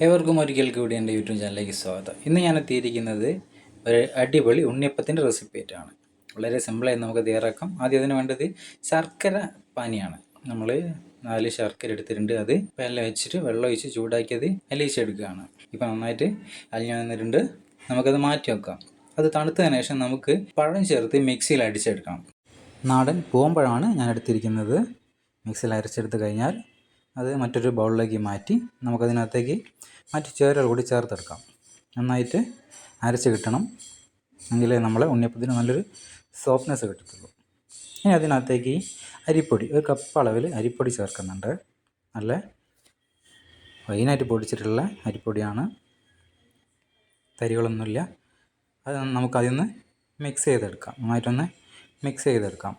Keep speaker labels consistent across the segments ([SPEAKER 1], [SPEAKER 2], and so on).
[SPEAKER 1] ഏവർക്കും ഒരിക്കൽ കൂടി എന്റെ യൂട്യൂബ് ചാനലിലേക്ക് സ്വാഗതം. ഇന്ന് ഞാൻ എത്തിയിരിക്കുന്നത് ഒരു അടിപൊളി ഉണ്ണിയപ്പത്തിന്റെ റെസിപ്പി ആയിട്ടാണ്. വളരെ സിമ്പിളായി നമുക്ക് തയ്യാറാക്കാം. ആദ്യം അതിന് വേണ്ടത് ശർക്കര പാനിയാണ്. നമ്മൾ നാല് ശർക്കര എടുത്തിട്ടുണ്ട്. അത് പാനിൽ വെച്ചിട്ട് വെള്ളം ഒഴിച്ച് ചൂടാക്കിയത് അലിയിച്ചെടുക്കുകയാണ് ഇപ്പം നന്നായിട്ട് അലിഞ്ഞു വന്നിട്ടുണ്ട്. നമുക്കത് മാറ്റി വെക്കാം. അത് തണുത്തതിന് ശേഷം നമുക്ക് പഴം ചേർത്ത് മിക്സിയിൽ അടിച്ചെടുക്കണം. നാടൻ പൂവമ്പഴമാണ് ഞാൻ എടുത്തിരിക്കുന്നത്. മിക്സിയിൽ അരച്ചെടുത്ത് കഴിഞ്ഞാൽ അത് മറ്റൊരു ബൗളിലേക്ക് മാറ്റി നമുക്കതിനകത്തേക്ക് മറ്റ് ചേരുവകൾ കൂടി ചേർത്തെടുക്കാം. നന്നായിട്ട് അരച്ച് കിട്ടണം. എങ്കിലേ നമ്മളെ ഉണ്ണിയപ്പത്തിന് നല്ലൊരു സോഫ്റ്റ്നെസ് കിട്ടത്തുള്ളൂ. ഇനി അതിനകത്തേക്ക് അരിപ്പൊടി ഒരു കപ്പ് അളവിൽ അരിപ്പൊടി ചേർക്കുന്നുണ്ട്. നല്ല ഫൈനായിട്ട് പൊടിച്ചിട്ടുള്ള അരിപ്പൊടിയാണ്. തരികളൊന്നുമില്ല. അത് നമുക്കതിൽ നിന്ന് മിക്സ് ചെയ്തെടുക്കാം. നന്നായിട്ടൊന്ന് മിക്സ് ചെയ്തെടുക്കാം.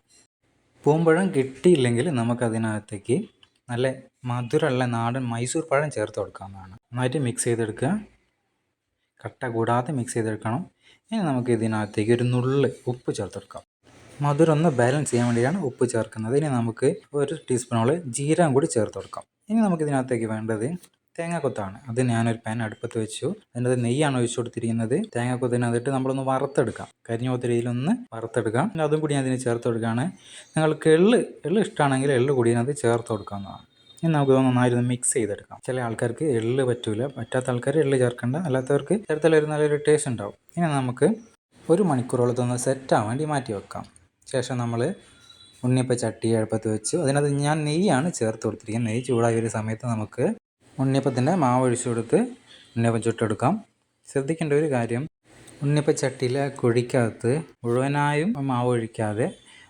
[SPEAKER 1] പൂമ്പഴം കിട്ടിയില്ലെങ്കിൽ നമുക്കതിനകത്തേക്ക് നല്ല മധുരമുള്ള നാടൻ മൈസൂർ പഴം ചേർത്ത് കൊടുക്കാവുന്നതാണ്. നന്നായിട്ട് മിക്സ് ചെയ്തെടുക്കുക. കട്ട കൂടാതെ മിക്സ് ചെയ്തെടുക്കണം. ഇനി നമുക്ക് ഇതിനകത്തേക്ക് ഒരു നുള്ള് ഉപ്പ് ചേർത്തെടുക്കാം മധുരം ഒന്ന് ബാലൻസ് ചെയ്യാൻ വേണ്ടിയാണ് ഉപ്പ് ചേർക്കുന്നത്. ഇനി നമുക്ക് ഒരു ടീസ്പൂണോളം ജീരകം കൂടി ചേർത്ത് കൊടുക്കാം. ഇനി നമുക്ക് ഇതിനകത്തേക്ക് വേണ്ടത് തേങ്ങാക്കൊത്താണ്. അത് ഞാനൊരു പാൻ അടുപ്പത്ത് വെച്ചു. അതിന്റെ നെയ്യാണ് ഒഴിച്ചു കൊടുത്തിരിക്കുന്നത്. തേങ്ങാക്കൊത്തിനകത്തിട്ട് നമ്മളൊന്ന് വറുത്തെടുക്കാം. കരിഞ്ഞ പോത്ത രീതിയിലൊന്ന് വറുത്തെടുക്കാം. അതും കൂടി ഞാൻ ഇതിന് ചേർത്ത് കൊടുക്കുകയാണ്. നിങ്ങൾക്ക് എള്ള് എള്ള് ഇഷ്ടമാണെങ്കിൽ എള്ള് കൂടി അതിനകത്ത് ചേർത്ത് കൊടുക്കാവുന്നതാണ്. ഇനി നമുക്ക് നന്നായിരുന്നു മിക്സ് ചെയ്തെടുക്കാം. ചില ആൾക്കാർക്ക് എള്ള് പറ്റൂല പറ്റാത്ത ആൾക്കാർ എള്ള് ചേർക്കണ്ട അല്ലാത്തവർക്ക് ചേർത്താൽ ഒരു നല്ലൊരു ടേസ്റ്റ് ഉണ്ടാവും. ഇനി നമുക്ക് ഒരു മണിക്കൂറോളത്തൊന്ന് സെറ്റാൻ വേണ്ടി മാറ്റി വെക്കാം. ശേഷം നമ്മൾ ഉണ്ണിയപ്പ ചട്ടി അടുപ്പത്ത് വെച്ചു. അതിനകത്ത് ഞാൻ നെയ്യാണ് ചേർത്ത് കൊടുത്തിരിക്കുന്നത്. നെയ്യ് ചൂടായ ഒരു സമയത്ത് നമുക്ക് ഉണ്ണിയപ്പത്തിന്റെ മാവ് ഒഴിച്ചു കൊടുത്ത് ഉണ്ണിയപ്പം ചുട്ടെടുക്കാം. ശ്രദ്ധിക്കേണ്ട ഒരു കാര്യം ഉണ്ണിയപ്പ ചട്ടിയിലെ കുഴിക്കകത്ത് മുഴുവനായും മാവ് ഒഴിക്കാതെ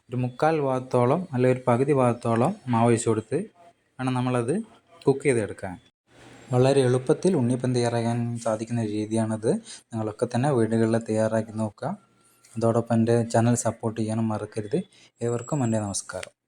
[SPEAKER 1] ഒരു മുക്കാൽ ഭാഗത്തോളം അല്ലെങ്കിൽ ഒരു പകുതി ഭാഗത്തോളം മാവ് ഒഴിച്ചു കൊടുത്ത് വേണം നമ്മളത് കുക്ക് ചെയ്തെടുക്കാൻ വളരെ എളുപ്പത്തിൽ ഉണ്ണിയപ്പം തയ്യാറാക്കാൻ സാധിക്കുന്ന രീതിയാണത്. നിങ്ങളൊക്കെ തന്നെ വീടുകളിൽ തയ്യാറാക്കി നോക്കുക. അതോടൊപ്പം എന്റെ ചാനൽ സപ്പോർട്ട് ചെയ്യാനും മറക്കരുത്. ഏവർക്കും എന്റെ നമസ്കാരം.